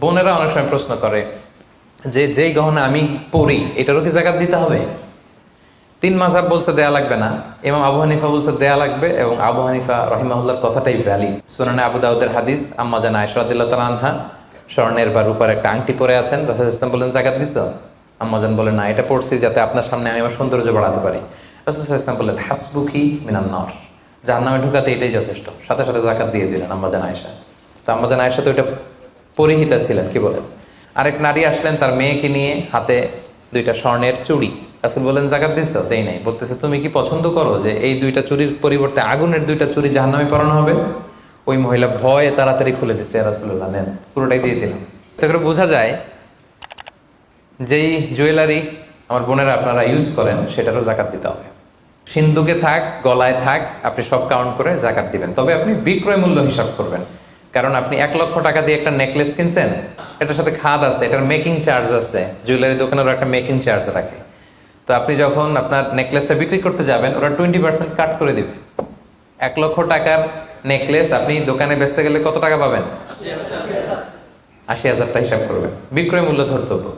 বোনেরা অনেক সময় প্রশ্ন করে যে, যেই গহনা আমি পরি, এটারও কি জাকাত দিতে হবে? তিন মাসাব বলছে দেয়া লাগবে না। এবং আবু হানিফা বলছে দেয়া লাগবে এবং আবু হানিফা রহিমাহুল্লার কথাটাই ভ্যালি সুনানে আবু দাউদের হাদিস, আম্মা জান আয়সরাদিল্লাহ তালা আনহা স্বর্ণের বা রূপার একটা আংটি পরে আছেন। রাসুল ইসলাম বললেন জাকাত দিছ? আম্মাজান বলেন, না, এটা পড়ছি যাতে আপনার সামনে আমি আমার সৌন্দর্য বাড়াতে পারি। রাসুল ইসলাম বললেন হাসবুকি মিনান্নর যার নামে ঢুকাতে এটাই যথেষ্ট। সাথে সাথে জাকাত দিয়ে দিলেন আম্মাজান আয়সা তো আম্মাজান আয়সা তো এটা পরিহিতা ছিলেন, কি বলেন? আরেক নারী আসলেন তার মেয়েকে নিয়ে হাতে দুইটা স্বর্ণের চুড়ি। রাসুল বলেন, জাকাত দিচ্ছ দেই নাই। বলতেছে, তুমি কি পছন্দ করো যে এই দুইটা চুরির পরিবর্তে আগুনের দুইটা চুরি জাহান্নামে পরানো হবে? ওই মহিলা ভয়ে তাড়াতাড়ি খুলে দিচ্ছে রাসুল্লাহ নেন। পুরোটাই দিয়ে দিলাম। তো করে বোঝা যায়, যেই জুয়েলারি আমার বোনেরা আপনারা ইউজ করেন, সেটারও জাকাত দিতে হবে। সিন্ধুকে থাক, গলায় থাক, আপনি সব কাউন্ট করে জাকাত দিবেন। তবে আপনি বিক্রয় মূল্য হিসাব করবেন। কারণ আপনি এক লক্ষ টাকা দিয়ে একটা নেকলেস কিনছেন, এটার সাথে খাদ আছে, এটার মেকিং চার্জ আছে জুয়েলারি দোকানের একটা মেকিং চার্জ রাখে তো আপনি যখন আপনার নেকলেসটা বিক্রি করতে যাবেন, ওরা টোয়েন্টি পার্সেন্ট কাট করে দেবে। এক লক্ষ টাকার নেকলেস আপনি দোকানে বেচতে গেলে কত টাকা পাবেন? আশি হাজারটা হিসাব করবেন। বিক্রয় মূল্য ধরতে হতো